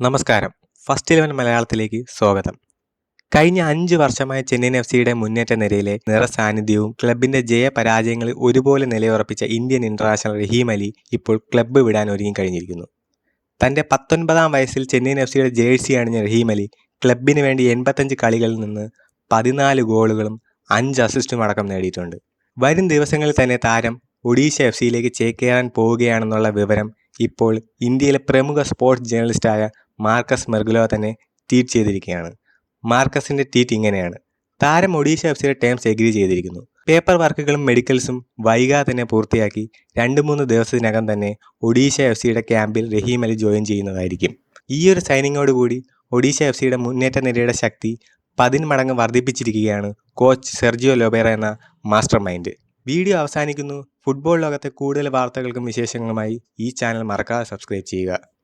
നമസ്കാരം. First Eleven മലയാളത്തിലേക്ക് സ്വാഗതം. കഴിഞ്ഞ അഞ്ച് വർഷമായി ചെന്നൈയിൻ എഫ് സിയുടെ മുന്നേറ്റ നിരയിലെ നിറസാന്നിധ്യവും ക്ലബിന്റെ ജയപരാജയങ്ങളിൽ ഒരുപോലെ നിലയുറപ്പിച്ച ഇന്ത്യൻ ഇന്റർനാഷണൽ റഹീം അലി ഇപ്പോൾ ക്ലബ്ബ് വിടാൻ ഒരുങ്ങി കഴിഞ്ഞിരിക്കുന്നു. തന്റെ പത്തൊൻപതാം വയസ്സിൽ ചെന്നൈയിൻ എഫ് സിയുടെ ജേഴ്സി അണിഞ്ഞ റഹീം അലി ക്ലബിന് വേണ്ടി എൺപത്തഞ്ച് കളികളിൽ നിന്ന് പതിനാല് ഗോളുകളും അഞ്ച് അസിസ്റ്റും അടക്കം നേടിയിട്ടുണ്ട്. വരും ദിവസങ്ങളിൽ തന്നെ താരം ഒഡീഷ എഫ് സിയിലേക്ക് ചേക്കേറാൻ പോവുകയാണെന്നുള്ള വിവരം ഇപ്പോൾ ഇന്ത്യയിലെ പ്രമുഖ സ്പോർട്സ് ജേർണലിസ്റ്റായ മാർക്കസ് മെർഗുലോ തന്നെ ട്വീറ്റ് ചെയ്തിരിക്കുകയാണ്. മാർക്കസിന്റെ ട്വീറ്റ് ഇങ്ങനെയാണ്. താരം ഒഡീഷ എഫ് സിയുടെ ടേംസ് എഗ്രി ചെയ്തിരിക്കുന്നു. പേപ്പർ വർക്കുകളും മെഡിക്കൽസും വൈകാതെ തന്നെ പൂർത്തിയാക്കി രണ്ട് മൂന്ന് ദിവസത്തിനകം തന്നെ ഒഡീഷ എഫ് സിയുടെ ക്യാമ്പിൽ റഹീം അലി ജോയിൻ ചെയ്യുന്നതായിരിക്കും. ഈ ഒരു സൈനിങ്ങോടുകൂടി ഒഡീഷ എഫ് സിയുടെ മുന്നേറ്റ നിരയുടെ ശക്തി പതിന്മടങ്ങ് വർദ്ധിപ്പിച്ചിരിക്കുകയാണ് കോച്ച് സെർജിയോ ലോബേറ എന്ന മാസ്റ്റർ മൈൻഡ്. വീഡിയോ അവസാനിക്കുന്നു. ഫുട്ബോൾ ലോകത്തെ കൂടുതൽ വാർത്തകൾക്കും വിശേഷങ്ങളുമായി ഈ ചാനൽ മറക്കാതെ സബ്സ്ക്രൈബ് ചെയ്യുക.